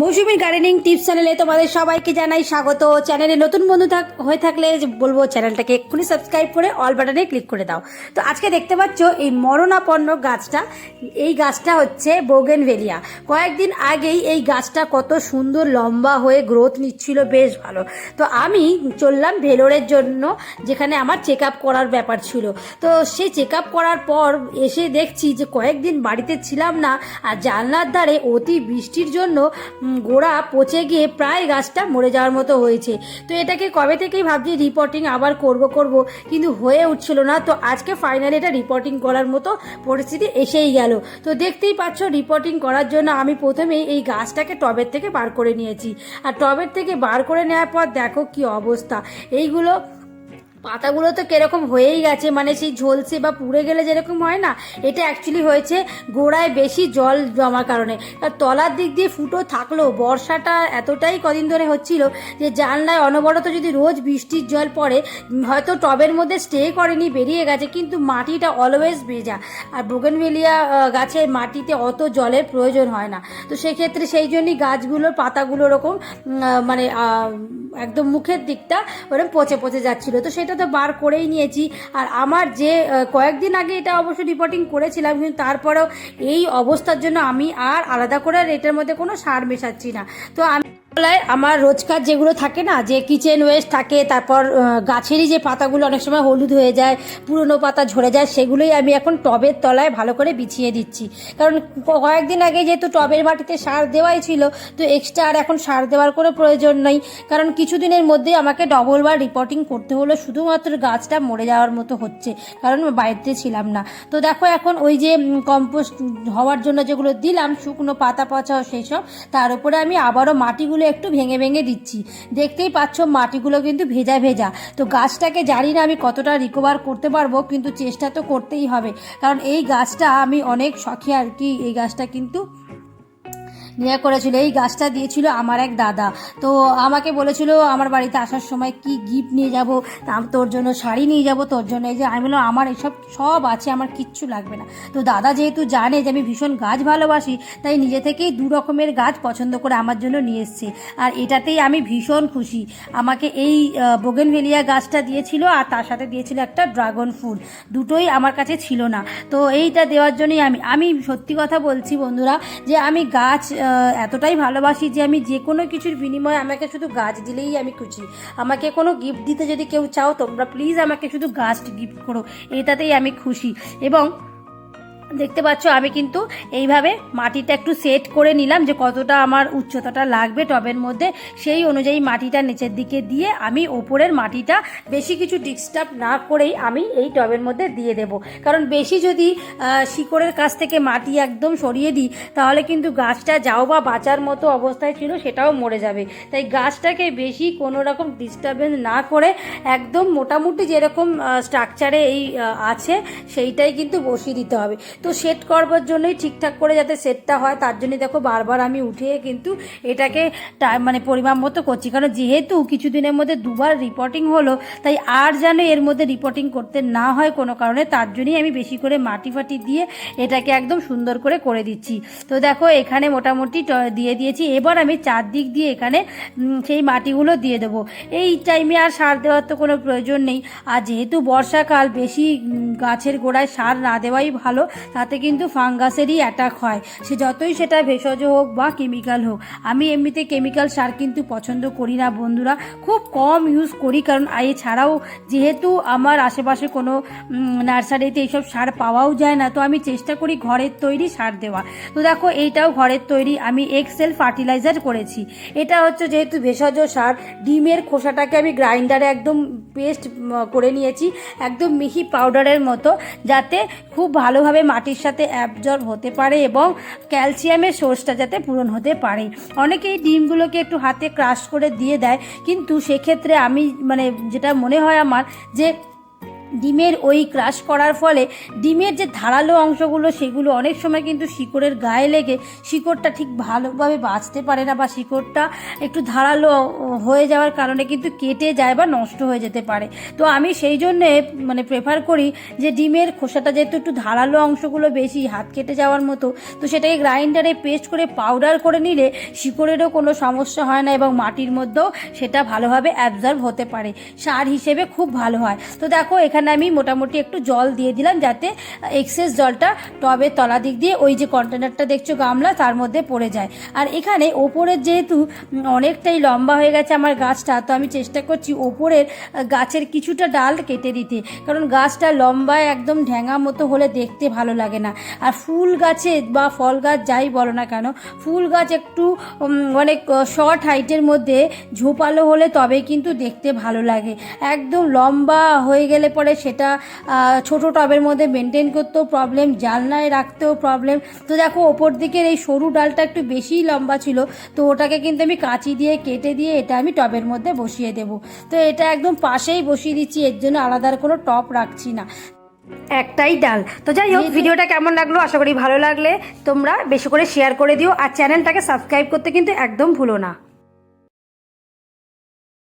মৌসুমী gardening tips চ্যানেলে তোমাদের সবাইকে জানাই স্বাগত। চ্যানেলে নতুন বন্ধু থাক হয়ে থাকলে বলব চ্যানেলটাকে এক্ষুনি সাবস্ক্রাইব করে অল বাটনে ক্লিক করে দাও। তো আজকে দেখতে পাচ্ছ এই মরণাপন্ন গাছটা, এই গাছটা হচ্ছে বোগেনভেলিয়া কয়েকদিন আগেই এই গাছটা কত সুন্দর লম্বা হয়ে গ্রোথ নিচ্ছিল, বেশ ভালো। তো আমি চললাম ভেলোরের জন্য, যেখানে আমার চেক আপ করার ব্যাপার ছিল। তো সেই চেক আপ করার পর এসে দেখছি যে কয়েকদিন বাড়িতে ছিলাম না, আর জানলার ধারে অতি বৃষ্টির জন্য গোড়া পচে গিয়ে প্রায় গাছটা মরে যাওয়ার মতো হয়েছে। তো এটাকে কবে থেকেই ভাবছি রিপোর্টিং আবার করব করব, কিন্তু হয়ে উঠছিল না। তো আজকে ফাইনালি এটা রিপোর্টিং করার মতো পরিস্থিতি এসেই গেল। তো দেখতেই পাচ্ছ রিপোর্টিং করার জন্য আমি প্রথমেই এই গাছটাকে টবের থেকে বার করে নিয়েছি। আর টবের থেকে বার করে নেওয়ার পর দেখো কি অবস্থা। এইগুলো পাতাগুলো তো কেরকম হয়েই গেছে মানে সেই ঝলসে বা পুড়ে গেলে যেরকম হয় না, এটা অ্যাকচুয়ালি হয়েছে গোড়ায় বেশি জল জমার কারণে। আর তলার দিক দিয়ে ফুটো থাকলেও বর্ষাটা এতটাই কদিন ধরে হচ্ছিল যে জানলায় অনবরত যদি রোজ বৃষ্টির জল পড়ে, হয়তো টবের মধ্যে স্টে করেনি, বেরিয়ে গেছে, কিন্তু মাটিটা অলওয়েজ ভেজা। আর বোগেনভেলিয়া গাছের মাটিতে অত জলের প্রয়োজন হয় না। তো সেক্ষেত্রে সেই জন্যই গাছগুলোর পাতাগুলো ওরকম মানে একদম মুখের দিকটা ওরকম পচে পচে যাচ্ছিল। তো সেটা তো বার করেই নিয়েছি। আর আমার যে কয়েকদিন আগে এটা অবশ্য রিপোর্টিং করেছিলাম, কিন্তু তারপরেও এই অবস্থার জন্য আমি আর আলাদা করে আর এটার মধ্যে কোনো সার মেশাচ্ছি না। তো আমি আমার রোজকার যেগুলো থাকে না, যে কিচেন ওয়েস্ট থাকে, তারপর গাছেরই যে পাতাগুলো অনেক সময় হলুদ হয়ে যায়, পুরনো পাতা ঝরে যায়, সেগুলোই আমি এখন টবের তলায় ভালো করে বিছিয়ে দিচ্ছি। কারণ কয়েকদিন আগে যেহেতু টবের মাটিতে সার দেওয়াই ছিল, তো এক্সট্রা আর এখন সার দেওয়ার কোনো প্রয়োজন নেই। কারণ কিছুদিনের মধ্যে আমাকে ডবল বার রিপোর্টিং করতে হলো, শুধুমাত্র গাছটা মরে যাওয়ার মতো হচ্ছে, কারণ বাড়িতে ছিলাম না। তো দেখো এখন ওই যে কম্পোস্ট হওয়ার জন্য যেগুলো দিলাম, শুকনো পাতা পচা সেই সব তার উপরে আমি আবারও মাটিগুলো একটু ভেঙে ভেঙে দিচ্ছি। দেখতেই পাচ্ছ মাটিগুলো কিন্তু ভেজা ভেজা। তো গাছটাকে জানি না আমি কতটা রিকভার করতে পারব, কিন্তু চেষ্টা তো করতেই হবে। কারণ এই গাছটা আমি অনেক শখে আর কি, এই গাছটা কিন্তু নিয়ে করেছিল, এই গাছটা দিয়েছিল আমার এক দাদা। তো আমাকে বলেছিল, আমার বাড়িতে আসার সময় কি গিফট নিয়ে যাব? তোর জন্য শাড়ি নিয়ে যাব, তোর জন্য এই যে আমি বললাম, আমার এসব সব আছে, আমার কিচ্ছু লাগবে না। তো দাদা যেহেতু জানে যে আমি ভীষণ গাছ ভালোবাসি, তাই নিজে থেকেই দু রকমের গাছ পছন্দ করে আমার জন্য নিয়ে এসছে। আর এটাতেই আমি ভীষণ খুশি। আমাকে এই বোগেনভেলিয়া গাছটা দিয়েছিল আর তার সাথে দিয়েছিল একটা ড্রাগন ফুল দুটোই আমার কাছে ছিল না। তো এইটা দেওয়ার জন্যই আমি আমি সত্যি কথা বলছি বন্ধুরা, যে আমি গাছ এতটাই ভালোবাসি যে আমি যে কোনো কিছুর বিনিময়ে আমাকে শুধু গাছ দিলেই আমি খুশি। আমাকে কোনো গিফট দিতে যদি কেউ চাও, তোমরা প্লিজ আমাকে শুধু গাছ গিফট করো। এটাতেই আমি খুশি। এবং দেখতে পাচ্ছ, আমি কিন্তু এইভাবে মাটিটা একটু সেট করে নিলাম যে কতটা আমার উচ্চতাটা লাগবে টবের মধ্যে। সেই অনুযায়ী মাটিটা নিচের দিকে দিয়ে আমি ওপরের মাটিটা বেশি কিছু ডিস্টার্ব না করেই আমি এই টবের মধ্যে দিয়ে দেব। কারণ বেশি যদি শিকড়ের কাছ থেকে মাটি একদম সরিয়ে দিই, তাহলে কিন্তু গাছটা যাও বা বাঁচার মতো অবস্থায় ছিল সেটাও মরে যাবে। তাই গাছটাকে বেশি কোনো রকম ডিস্টারবেন্স না করে একদম মোটামুটি যেরকম স্ট্রাকচারে এই আছে, সেইটাই কিন্তু বসিয়ে দিতে হবে। তো সেট করবার জন্যই ঠিকঠাক করে যাতে সেটটা হয়, তার জন্যই দেখো বারবার আমি উঠিয়ে কিন্তু এটাকে মানে পরিমাণ মতো করছি। কারণ যেহেতু কিছুদিনের মধ্যে দুবার রিপোর্টিং হলো, তাই আর যেন এর মধ্যে রিপোর্টিং করতে না হয় কোনো কারণে, তার জন্যই আমি বেশি করে মাটি ফাটি দিয়ে এটাকে একদম সুন্দর করে করে দিচ্ছি। তো দেখো এখানে মোটামুটি দিয়ে দিয়েছি। এবার আমি চারদিক দিয়ে এখানে সেই মাটিগুলো দিয়ে দেবো। এই টাইমে আর সার দেওয়ার তো কোনো প্রয়োজন নেই। আর যেহেতু বর্ষাকাল, বেশি গাছের গোড়ায় সার না দেওয়াই ভালো। তাতে কিন্তু ফাঙ্গাসেরই অ্যাটাক হয়। সে যতই সেটা ভেষজ হোক বা কেমিক্যাল হোক, আমি এমনিতে কেমিক্যাল সার কিন্তু পছন্দ করি না বন্ধুরা। খুব কম ইউজ করি কারণ এছাড়াও যেহেতু আমার আশেপাশে কোনো নার্সারিতে এইসব সার পাওয়াও যায় না, তো আমি চেষ্টা করি ঘরের তৈরি সার দেওয়া। তো দেখো, এইটাও ঘরের তৈরি, আমি এক্সেল ফার্টিলাইজার করেছি। এটা হচ্ছে যেহেতু ভেষজ সার, ডিমের খোসাটাকে আমি গ্রাইন্ডারে একদম পেস্ট করে নিয়েছি, একদম মিহি পাউডারের মতো, যাতে খুব ভালোভাবে মাটির সাথে অ্যাবজর্ব হতে পারে এবং ক্যালসিয়ামের সোর্সটা যাতে পূরণ হতে পারে। অনেকেই ডিমগুলোকে একটু হাতে ক্রাশ করে দিয়ে দেয়, কিন্তু সেক্ষেত্রে আমি মানে যেটা মনে হয় আমার যে ডিমের ওই ক্রাশ করার ফলে ডিমের যে ধারালো অংশগুলো, সেগুলো অনেক সময় কিন্তু শিকড়ের গায়ে লেগে শিকড়টা ঠিক ভালোভাবে বাঁচতে পারে না বা শিকড়টা একটু ধারালো হয়ে যাওয়ার কারণে কিন্তু কেটে যায় বা নষ্ট হয়ে যেতে পারে। তো আমি সেই জন্যে মানে প্রেফার করি যে ডিমের খোসাটা যেহেতু একটু ধারালো অংশগুলো বেশি, হাত কেটে যাওয়ার মতো, তো সেটাকে গ্রাইন্ডারে পেস্ট করে পাউডার করে নিলে শিকড়েরও কোনো সমস্যা হয় না এবং মাটির মধ্যেও সেটা ভালোভাবে অ্যাবজর্ব হতে পারে। সার হিসেবে খুব ভালো হয়। তো দেখো এখানে আমি মোটামুটি একটু জল দিয়ে দিলাম যাতে এক্সেস জলটা টবের তলা দিক দিয়ে ওই যে কন্টেনারটা দেখছ গামলা, তার মধ্যে পড়ে যায়। আর এখানে ওপরের যেহেতু অনেকটাই লম্বা হয়ে গেছে আমার গাছটা, তো আমি চেষ্টা করছি ওপরের গাছের কিছুটা ডাল কেটে দিতে। কারণ গাছটা লম্বায় একদম ঢ্যাঙা মতো হলে দেখতে ভালো লাগে না। আর ফুল গাছে বা ফল গাছ যাই বলো না কেন, ফুল গাছ একটু অনেক শর্ট হাইটের মধ্যে ঝোপালো হলে তবে কিন্তু দেখতে ভালো লাগে। একদম লম্বা হয়ে গেলে পরে সেটা আহ, ছোট টবের মধ্যে মেনটেন করতেও প্রবলেম জানলায় রাখতেও প্রবলেম তো দেখো ওপর দিকের এই সরু ডালটা একটু বেশিই লম্বা ছিল তো ওটাকে কিন্তু আমি কাঁচি দিয়ে কেটে দিয়ে এটা আমি টবের মধ্যে বসিয়ে দেব। তো এটা একদম পাশেই বসিয়ে দিচ্ছি এর জন্য আলাদা আর কোনো টপ রাখছি না। একটাই ডাল। তো যাই হোক ভিডিওটা কেমন লাগল আশা করি ভালো লাগলে তোমরা বেশি করে শেয়ার করে দিও আর চ্যানেলটাকে সাবস্ক্রাইব করতে কিন্তু একদম ভুলো না।